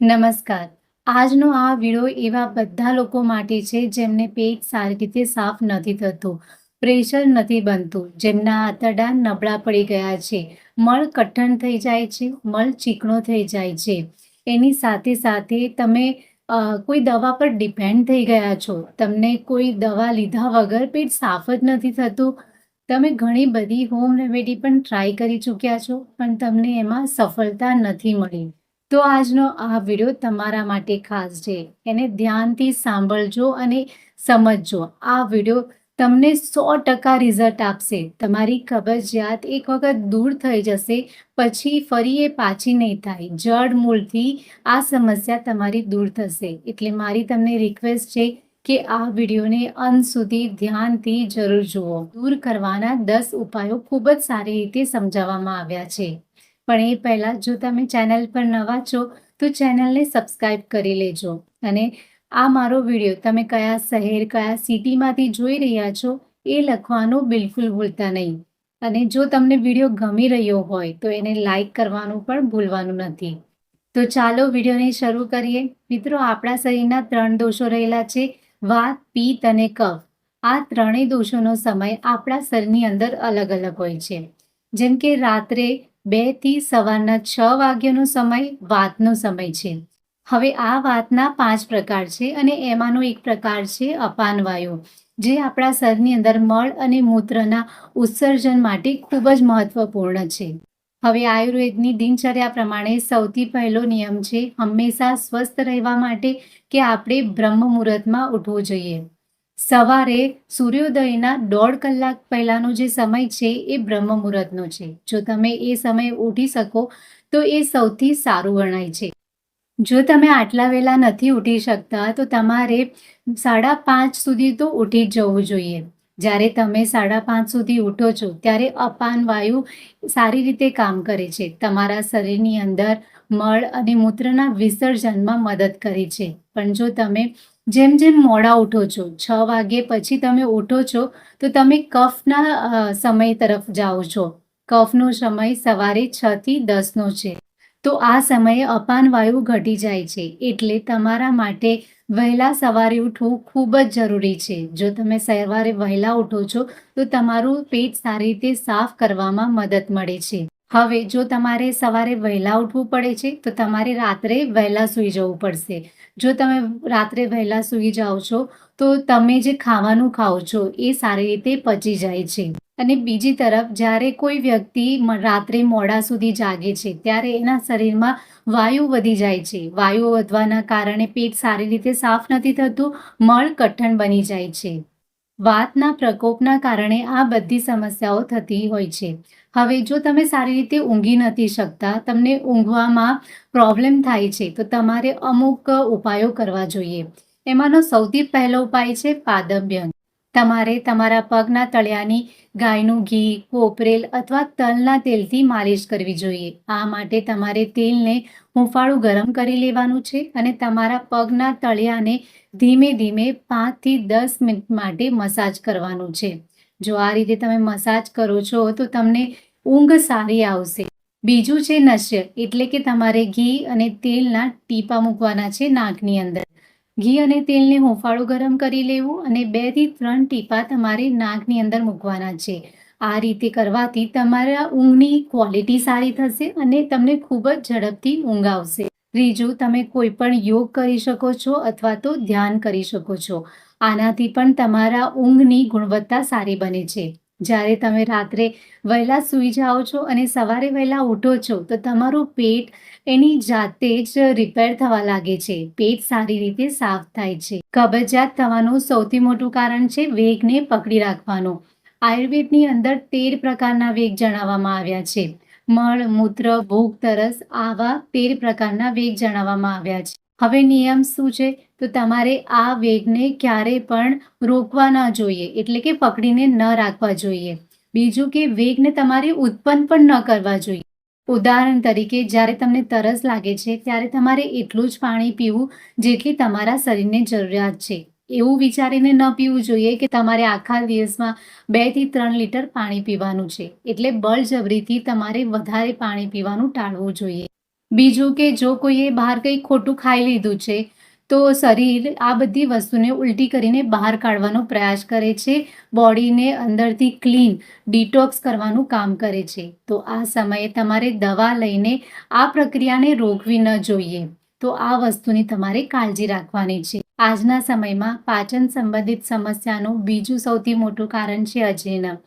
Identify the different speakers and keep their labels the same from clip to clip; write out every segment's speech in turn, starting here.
Speaker 1: નમસ્કાર. આજનો આ વિડિયો એવા બધા લોકો માટે છે જેમને પેટ સારી રીતે સાફ નથી થતું, પ્રેશર નથી બનતું, જેમના આંતરડા નબળા પડી ગયા છે, મળ કઠણ થઈ જાય છે, મળ ચીકણો થઈ જાય છે. એની સાથે સાથે તમે કોઈ દવા પર ડિપેન્ડ થઈ ગયા છો, તમને કોઈ દવા લીધા વગર પેટ સાફ જ નથી થતું, તમે ઘણી બધી હોમ રેમેડી પણ ટ્રાય કરી ચૂક્યા છો, પણ તમને એમાં સફળતા નથી મળી. તો આજનો આ વિડિયો તમારા માટે ખાસ છે. એને ધ્યાનથી સાંભળજો અને સમજજો. આ વિડિયો તમને સો ટકા રિઝલ્ટ આપશે. તમારી કબજિયાત એક વખત દૂર થઈ જશે, પછી ફરી એ પાછી નહીં થાય. જડ મૂળથી આ સમસ્યા તમારી દૂર થશે. એટલે મારી તમને રિક્વેસ્ટ છે કે આ વિડીયોને અંત સુધી ધ્યાનથી જરૂર જુઓ. દૂર કરવાના દસ ઉપાયો ખૂબ જ સારી રીતે સમજાવવામાં આવ્યા છે. પણ એ પહેલાં જો તમે ચેનલ પર નવા છો, તો ચેનલને સબસ્ક્રાઈબ કરી લેજો. અને આ મારો વીડિયો તમે કયા શહેર, કયા સિટીમાંથી જોઈ રહ્યા છો, એ લખવાનું બિલકુલ ભૂલતા નહીં. અને જો તમને વીડિયો ગમી રહ્યો હોય, તો એને લાઈક કરવાનું પણ ભૂલવાનું નથી. તો ચાલો વિડીયોને શરૂ કરીએ. મિત્રો, આપણા શરીરના ત્રણ દોષો રહેલા છે, વાત, પિત્ત અને કફ. આ ત્રણેય દોષોનો સમય આપણા શરીરની અંદર અલગ અલગ હોય છે. જેમ કે રાત્રે બેથી સવારના છ વાગ્યાનો સમય વાતનો સમય છે. હવે આ વાતના પાંચ પ્રકાર છે અને એમાંનો એક પ્રકાર છે અપાન વાયુ જે આપણા શરીરની અંદર મળ અને મૂત્રના ઉત્સર્જન માટે ખૂબ જ મહત્વપૂર્ણ છે. હવે આયુર્વેદની દિનચર્યા પ્રમાણે સૌથી પહેલો નિયમ છે, હંમેશા સ્વસ્થ રહેવા માટે કે આપણે બ્રહ્મ મુહૂર્તમાં ઉઠવું જોઈએ. સવારે સૂર્યોદયના દોઢ કલાક પહેલાંનો જે સમય છે એ બ્રહ્મ મુહૂર્તનો છે. જો તમે એ સમયે ઉઠી શકો, તો એ સૌથી સારું ગણાય છે. જો તમે આટલા વહેલા નથી ઉઠી શકતા, તો તમારે સાડા પાંચ સુધી તો ઉઠી જ જવું જોઈએ. જ્યારે તમે સાડા પાંચ સુધી ઉઠો છો, ત્યારે અપાન વાયુ સારી રીતે કામ કરે છે. તમારા શરીરની અંદર મળ અને મૂત્રના વિસર્જનમાં મદદ કરે છે. પણ જો તમે જેમ જેમ મોડા ઉઠો છો, છ વાગે પછી તમે ઉઠો છો, તો તમે કફના સમય તરફ જાઓ છો. કફનો સમય સવારે છ થી દસનો છે. તો આ સમયે અપાન વાયુ ઘટી જાય છે. એટલે તમારા માટે વહેલા સવારે ઉઠવું ખૂબ જ જરૂરી છે. જો તમે સવારે વહેલા ઉઠો છો, તો તમારું પેટ સારી રીતે સાફ કરવામાં મદદ મળે છે. હવે જો તમારે સવારે વહેલા ઉઠવું પડે છે, તો તમારે રાત્રે વહેલા સૂઈ જવું પડશે. જો તમે રાત્રે વહેલા સૂઈ જાઓ છો, તો તમે જે ખાવાનું ખાઓ છો, એ સારી રીતે પચી જાય છે. અને બીજી તરફ, જ્યારે કોઈ વ્યક્તિ રાત્રે મોડા સુધી જાગે છે, ત્યારે એના શરીરમાં વાયુ વધી જાય છે. વાયુ વધવાના કારણે પેટ સારી રીતે સાફ નથી થતું, મળ કઠણ બની જાય છે. વાતના પ્રકોપના કારણે આ બધી સમસ્યાઓ થતી હોય છે. હવે જો તમે સારી રીતે ઊંઘી નથી શકતા, તમને ઊંઘવામાં પ્રોબ્લેમ થાય છે, તો તમારે અમુક ઉપાયો કરવા જોઈએ. એમાંનો સૌથી પહેલો ઉપાય છે પાદભ્યંગ. તમારે તમારા પગના તળિયાની ગાયનું ઘી, કોપરેલ અથવા તલના તેલથી માલિશ કરવી જોઈએ. આ માટે તમારે તેલને હુંફાળું ગરમ કરી લેવાનું છે અને તમારા પગના તળિયાને ધીમે ધીમે પાંચથી દસ મિનિટ માટે મસાજ કરવાનું છે. જો આ રીતે તમે મસાજ કરો છો તો તમને ઊંઘ સારી આવશે. બીજું છે નશ્ય, એટલે કે તમારે ઘી અને તેલના ટીપા મૂકવાના છે નાકની અંદર. ઘી અને તેલને હુંફાળું ગરમ કરી લેવું અને બેથી ત્રણ ટીપા તમારે નાકની અંદર મૂકવાના છે. આ રીતે કરવાથી તમારા ઊંઘની ક્વોલિટી સારી થશે અને તમને ખૂબ જ ઝડપથી ઊંઘ આવશે. ત્રીજું, તમે કોઈ પણ યોગ કરી શકો છો અથવા તો ધ્યાન કરી શકો છો. આનાથી પણ તમારા ઊંઘની ગુણવત્તા સારી બને છે. જ્યારે તમે રાત્રે વહેલા સૂઈ જાઓ છો અને સવારે વહેલા ઉઠો છો, તો તમારું પેટ એની જાતે જ રિપેર થવા લાગે છે. પેટ સારી રીતે સાફ થાય છે. કબજિયાત થવાનું સૌથી મોટું કારણ છે વેગને પકડી રાખવાનો. આયુર્વેદની અંદર તેર પ્રકારના વેગ જણાવવામાં આવ્યા છે. મળ, મૂત્ર ભૂખ તરસ આવા તેર પ્રકારના વેગ જણાવવામાં આવ્યા છે. હવે નિયમ શું છે? તો તમારે આ વેગને ક્યારે પણ રોકવા ન જોઈએ, એટલે કે પકડીને ન રાખવા જોઈએ. બીજું કે વેગને તમારે ઉત્પન્ન પણ ન કરવા જોઈએ. ઉદાહરણ તરીકે, જ્યારે તમને તરસ લાગે છે, ત્યારે તમારે એટલું જ પાણી પીવું જેટલી તમારા શરીરને જરૂરિયાત છે. એવું વિચારીને ન પીવું જોઈએ કે તમારે આખા દિવસમાં બેથી ત્રણ લીટર પાણી પીવાનું છે. એટલે બળજબરીથી તમારે વધારે પાણી પીવાનું ટાળવું જોઈએ. બીજું કે, જો કોઈએ બહાર કંઈ ખોટું ખાઈ લીધું છે તો શરીર આ બધી વસ્તુને ઉલટી કરીને બહાર કાઢવાનો પ્રયાસ કરે છે. બોડીને અંદરથી ક્લીન, ડિટોક્સ કરવાનું કામ કરે છે. તો આ સમયે તમારે દવા લઈને આ પ્રક્રિયાને રોકવી ન જોઈએ. તો આ વસ્તુની તમારે કાળજી રાખવાની છે. આજના સમયમાં પાચન સંબંધિત સમસ્યાનું બીજું સૌથી મોટું કારણ છે અજીર્ણ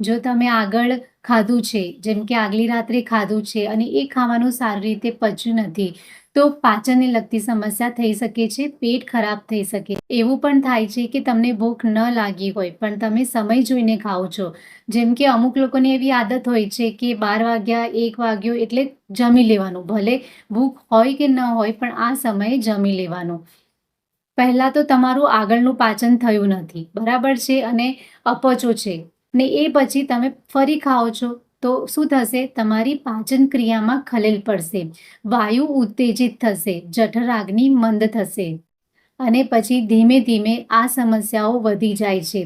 Speaker 1: જો તમે આગળ ખાધું છે, જેમ કે આગલી રાત્રે ખાધું છે અને એ ખાવાનું સારી રીતે પચ્યું નથી તો પાચનને લગતી સમસ્યા થઈ શકે છે, પેટ ખરાબ થઈ શકે. એવું પણ થાય છે કે તમને ભૂખ ન લાગી હોય, પણ તમે સમય જોઈને ખાઓ છો. જેમ કે અમુક લોકોની એવી આદત હોય છે કે બાર વાગ્યા, એક વાગ્યો એટલે જમી લેવાનું. ભલે ભૂખ હોય કે ન હોય, પણ આ સમયે જમી લેવાનું. પહેલાં તો તમારું આગળનું પાચન થયું નથી. બરાબર છે અને અપચો છે. ને એ પછી તમે ફરી ખાઓ છો. તો શું થશે? તમારી પાચન ક્રિયામાં ખલેલ પડશે. વાયુ ઉત્તેજિત થશે. જઠરાગ્નિ મંદ થશે. અને પછી ધીમે ધીમે આ સમસ્યાઓ વધી જાય છે.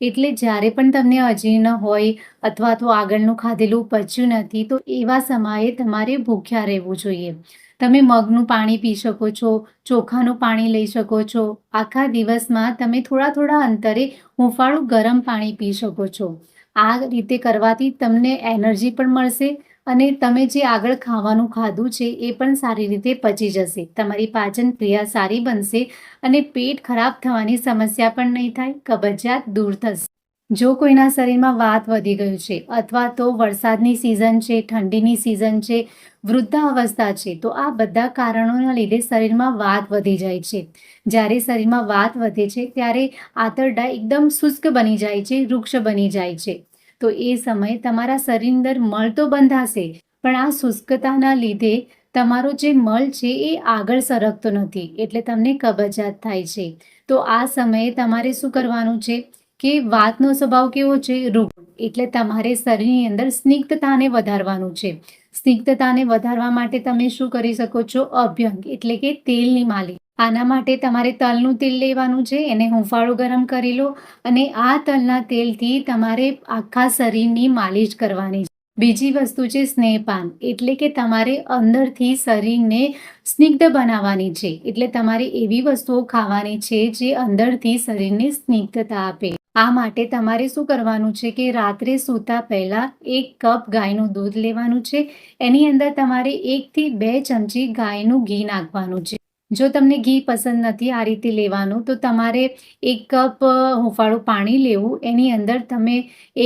Speaker 1: એટલે જ્યારે પણ તમને અજીર્ણ હોય અથવા તો આગળનું ખાધેલું પચ્યું નથી, તો એવા સમયે તમારે ભૂખ્યા રહેવું જોઈએ. તમે મગનું પાણી પી શકો છો, ચોખાનું પાણી લઈ શકો છો. આખા દિવસમાં તમે થોડા થોડા અંતરે હુંફાળું ગરમ પાણી પી શકો છો. આ રીતે કરવાથી તમને એનર્જી પણ મળશે અને તમે જે આગળ ખાવાનું ખાધું છે, એ પણ સારી રીતે પચી જશે. તમારી પાચન ક્રિયા સારી બનશે અને પેટ ખરાબ થવાની સમસ્યા પણ નહીં થાય, કબજિયાત દૂર થશે. જો કોઈના શરીરમાં વાત વધી ગયું છે અથવા તો વરસાદની સિઝન છે, ઠંડીની સિઝન છે, વૃદ્ધાવસ્થા છે, તો આ બધા કારણોના લીધે શરીરમાં વાત વધી જાય છે. જ્યારે શરીરમાં વાત વધે છે, ત્યારે આંતરડા એકદમ શુષ્ક બની જાય છે, વૃક્ષ બની જાય છે. તો એ સમયે તમારા શરીર અંદર મળ તો બંધાશે, પણ આ શુષ્કતાના લીધે તમારો જે મળ છે એ આગળ સરકતો નથી, એટલે તમને કબજિયાત થાય છે. તો આ સમયે તમારે શું કરવાનું છે કે વાતનો સ્વભાવ કેવો છે? રૂપ એટલે તમારે શરીરની અંદર સ્નિગ્ધતાને વધારવાનું છે. સ્નિગ્ધતાને વધારવા માટે તમે શું કરી શકો છો? અભ્યંગ. એટલે કે તેલની માલિશ. આના માટે તમારે તલનું તેલ લેવાનું છે, એને હુંફાળું ગરમ કરી લો અને આ તલના તેલથી તમારે આખા શરીરની માલિશ કરવાની છે. બીજી વસ્તુ છે સ્નેહપાન, એટલે કે તમારે અંદરથી શરીરને સ્નિગ્ધ બનાવવાની છે, એટલે તમારે એવી વસ્તુઓ ખાવાની છે જે અંદરથી શરીરને સ્નિગ્ધતા આપે. આ માટે તમારે શું કરવાનું છે કે રાત્રે સૂતા પહેલાં એક કપ ગાયનું દૂધ લેવાનું છે, એની અંદર તમારે એકથી બે ચમચી ગાયનું ઘી નાખવાનું છે. જો તમને ઘી પસંદ નથી આ રીતે લેવાનું, તો તમારે એક કપ હુંફાળું પાણી લેવું. એની અંદર તમે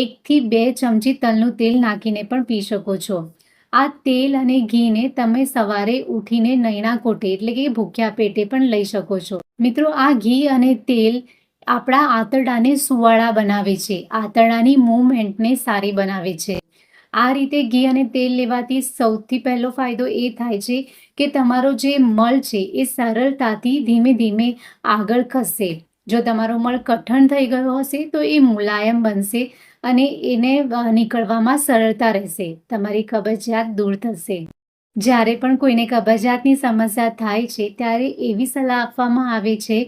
Speaker 1: એકથી બે ચમચી તલનું તેલ નાખીને પણ પી શકો છો. આ તેલ અને ઘીને તમે સવારે ઉઠીને નૈણા કોટે એટલે કે ભૂખ્યા પેટે પણ લઈ શકો છો. મિત્રો, આ ઘી અને તેલ આપણા આંતરડાને સુવાળા બનાવે છે. આંતરડાની મૂવમેન્ટને સારી બનાવે છે. આ રીતે ઘી અને તેલ લેવાથી સૌથી પહેલો ફાયદો એ થાય છે કે તમારો જે મળ છે એ સરળતાથી ધીમે ધીમે આગળ ખસશે જો તમારો મળ કઠણ થઈ ગયો હશે તો એ મુલાયમ બનશે અને એને નીકળવામાં સરળતા રહેશે. તમારી કબજિયાત દૂર થશે. જ્યારે પણ કોઈને કબજિયાતની સમસ્યા થાય છે, ત્યારે એવી સલાહ આપવામાં આવે છે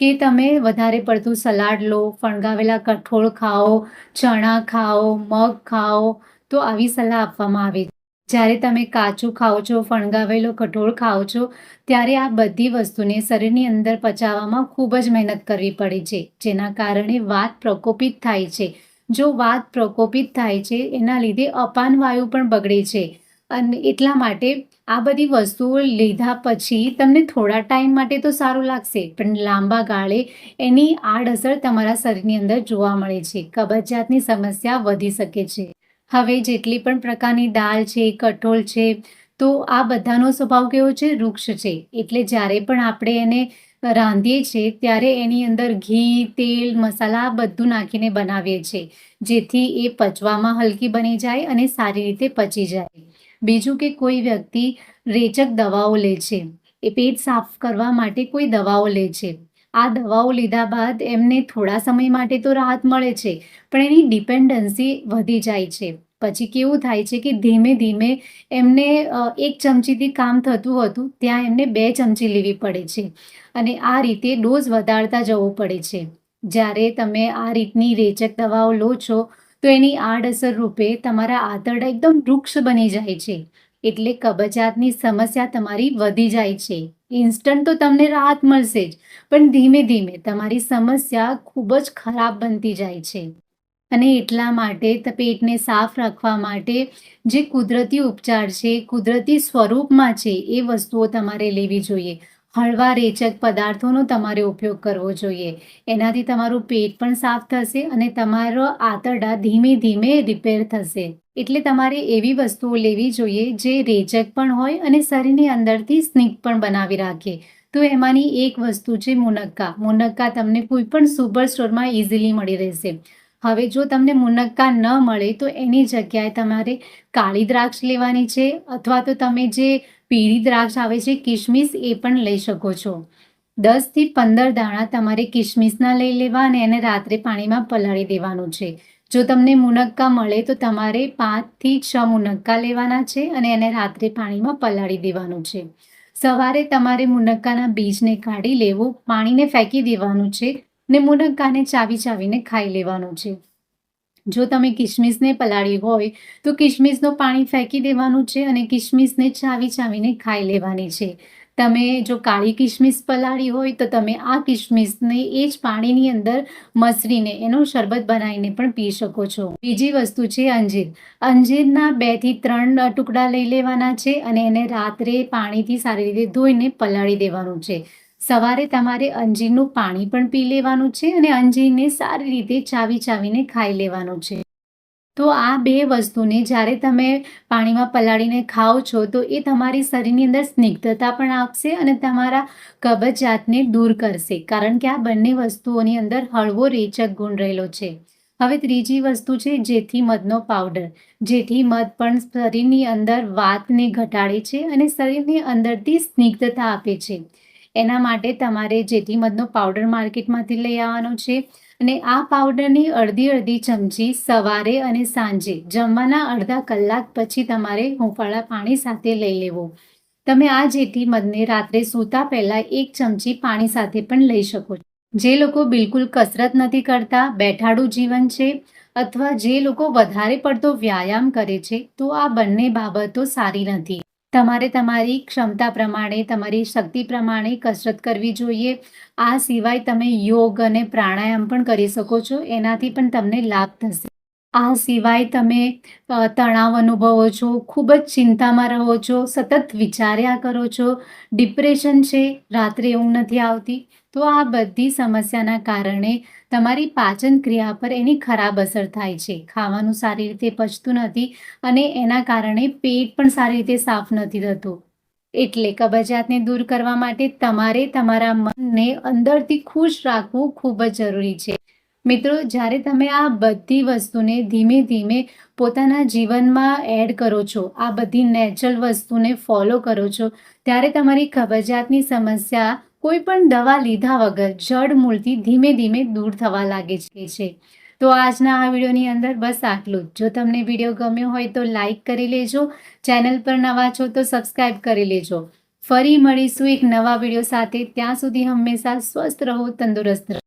Speaker 1: કે તમે વધારે પડતું સલાડ લો, ફણગાવેલા કઠોળ ખાઓ, ચણા ખાઓ, મગ ખાઓ તો આવી સલાહ આપવામાં આવે. છે જ્યારે તમે કાચું ખાઓ છો, ફણગાવેલો કઠોળ ખાઓ છો, ત્યારે આ બધી વસ્તુને શરીરની અંદર પચાવવામાં ખૂબ જ મહેનત કરવી પડે છે. જેના કારણે વાત પ્રકોપિત થાય છે. જો વાત પ્રકોપિત થાય છે, એના લીધે અપાન વાયુ પણ બગડે છે. અને એટલા માટે આ બધી વસ્તુઓ લીધા પછી તમને થોડા ટાઈમ માટે તો સારું લાગશે, પણ લાંબા ગાળે એની આડઅસર તમારા શરીરની અંદર જોવા મળે છે. કબજિયાતની સમસ્યા વધી શકે છે. હવે જેટલી પણ પ્રકારની દાળ છે, કઠોળ છે, તો આ બધાનો સ્વભાવ કેવો છે? વૃક્ષ છે. એટલે જ્યારે પણ આપણે એને રાંધીએ છીએ, ત્યારે એની અંદર ઘી, તેલ, મસાલા બધું નાખીને બનાવીએ છીએ, જેથી એ પચવામાં હલકી બની જાય અને સારી રીતે પચી જાય. બીજું કે કોઈ વ્યક્તિ રેચક દવાઓ લે છે. એ પેટ સાફ કરવા માટે કોઈ દવાઓ લે છે. આ દવાઓ લીધા બાદ એમને થોડા સમય માટે તો રાહત મળે છે, પણ એની ડિપેન્ડન્સી વધી જાય છે. પછી કેવું થાય છે કે ધીમે ધીમે એમને એક ચમચીથી કામ થતું હતું, ત્યાં એમને બે ચમચી લેવી પડે છે. અને આ રીતે ડોઝ વધારતા જવું પડે છે. જ્યારે તમે આ રીતની રેચક દવાઓ લો છો, તો એની આડઅસર રૂપે તમારા આંતરડા એકદમ વૃક્ષ બની જાય છે. એટલે કબજિયાતની સમસ્યા તમારી વધી જાય છે. ઇન્સ્ટન્ટ તો તમને રાહત મળશે જ, પણ ધીમે ધીમે તમારી સમસ્યા ખૂબ જ ખરાબ બનતી જાય છે. અને એટલા માટે પેટને સાફ રાખવા માટે જે કુદરતી ઉપચાર છે, કુદરતી સ્વરૂપમાં છે, એ વસ્તુઓ તમારે લેવી જોઈએ. હળવા રેચક પદાર્થોનો તમારે ઉપયોગ કરવો જોઈએ. એનાથી તમારું પેટ પણ સાફ થશે અને તમારો આંતરડા ધીમે ધીમે રિપેર થશે. એટલે તમારે એવી વસ્તુઓ લેવી જોઈએ જે રેચક પણ હોય અને શરીરની અંદરથી સ્નિગ્ધ પણ બનાવી રાખે. તો એમાંની એક વસ્તુ છે મુનક્કા. મુનક્કા તમને કોઈ પણ સુપર સ્ટોરમાં ઇઝીલી મળી રહેશે. હવે જો તમને મુનક્કા ન મળે તો એની જગ્યાએ તમારે કાળી દ્રાક્ષ લેવાની છે અથવા તો તમે જે પીળી દ્રાક્ષ આવે છે કિશમિશ એ પણ લઈ શકો છો. દસથી પંદર દાણા તમારે કિશમિશના લઈ લેવા અને એને રાત્રે પાણીમાં પલાળી દેવાનું છે. જો તમને મુનક્કા મળે તો તમારે પાંચથી છ મુનક્કા લેવાના છે અને એને રાત્રે પાણીમાં પલાળી દેવાનું છે. સવારે તમારે મુનક્કાના બીજને કાઢી લેવું, પાણીને ફેંકી દેવાનું છે ને મુનક્કાને ચાવી ચાવીને ખાઈ લેવાનું છે. જો તમે કિશમિશને પલાળી હોય, તો કિશમિશનું પાણી ફેંકી દેવાનું છે અને કિશમિશને ચાવી ચાવીને ખાઈ લેવાની છે. તમે જો કાળી કિશમિશ પલાળી હોય, તો તમે આ કિશમિશને એ જ પાણીની અંદર મસરીને એનો શરબત બનાવીને પણ પી શકો છો. બીજી વસ્તુ છે અંજીર. અંજીરના બેથી ત્રણ ટુકડા લઈ લેવાના છે અને એને રાત્રે પાણીથી સારી રીતે ધોઈને પલાળી દેવાનું છે. સવારે તમારે અંજીરનું પાણી પણ પી લેવાનું છે અને અંજીરને સારી રીતે ચાવી ચાવીને ખાઈ લેવાનું છે. તો આ બે વસ્તુને જ્યારે તમે પાણીમાં પલાળીને ખાઓ છો, તો એ તમારી શરીરની અંદર સ્નિગ્ધતા પણ આપશે અને તમારા કબજિયાતને દૂર કરશે. કારણ કે આ બંને વસ્તુઓની અંદર હળવો રેચક ગુણ રહેલો છે. હવે ત્રીજી વસ્તુ છે, જેથી મધનો પાવડર. જેથી મધ પણ શરીરની અંદર વાતને ઘટાડે છે અને શરીરની અંદરથી સ્નિગ્ધતા આપે છે. એના માટે તમારે જેથી પાવડર માર્કેટમાંથી લઈ આવવાનો છે. અને આ પાવડરની અડધી અડધી ચમચી સવારે અને સાંજે જમવાના અડધા કલાક પછી તમારે હુંફાળા પાણી સાથે લઈ લેવો. તમે આ જેથી રાત્રે સૂતા પહેલાં એક ચમચી પાણી સાથે પણ લઈ શકો છો. જે લોકો બિલકુલ કસરત નથી કરતા, બેઠાડું જીવન છે, અથવા જે લોકો વધારે પડતો વ્યાયામ કરે છે, તો આ બંને બાબતો સારી નથી. તમારે તમારી ક્ષમતા પ્રમાણે, તમારી શક્તિ પ્રમાણે કસરત કરવી જોઈએ. આ સિવાય તમે યોગ અને પ્રાણાયામ પણ કરી શકો છો. એનાથી પણ તમને લાભ થશે. આ સિવાય તમે તણાવ અનુભવો છો, ખૂબ જ ચિંતામાં રહો છો, સતત વિચાર્યા કરો છો, ડિપ્રેશન છે, રાત્રે ઊંઘ નથી આવતી, તો આ બધી સમસ્યાના કારણે તમારી પાચન ક્રિયા પર એની ખરાબ અસર થાય છે. ખાવાનું સારી રીતે પચતું નથી અને એના કારણે પેટ પણ સારી રીતે સાફ નથી થતું. એટલે કબજિયાતને દૂર કરવા માટે તમારે તમારા મનને અંદરથી ખુશ રાખવું ખૂબ જ જરૂરી છે. મિત્રો, જ્યારે તમે આ બધી વસ્તુને ધીમે ધીમે પોતાના જીવનમાં એડ કરો છો, આ બધી નેચરલ વસ્તુને ફોલો કરો છો, ત્યારે તમારી કબજિયાતની સમસ્યા કોઈ પણ દવા લીધા વગર જડ મૂળથી ધીમે ધીમે દૂર થવા લાગે છે. તો આજના આ વિડીયોની અંદર બસ આટલું જ. જો તમને વીડિયો ગમ્યો હોય તો લાઈક કરી લેજો ચેનલ પર નવા છો તો સબસ્ક્રાઈબ કરી લેજો. ફરી મળીશું એક નવા વીડિયો સાથે. ત્યાં સુધી હંમેશા સ્વસ્થ રહો, તંદુરસ્ત રહો.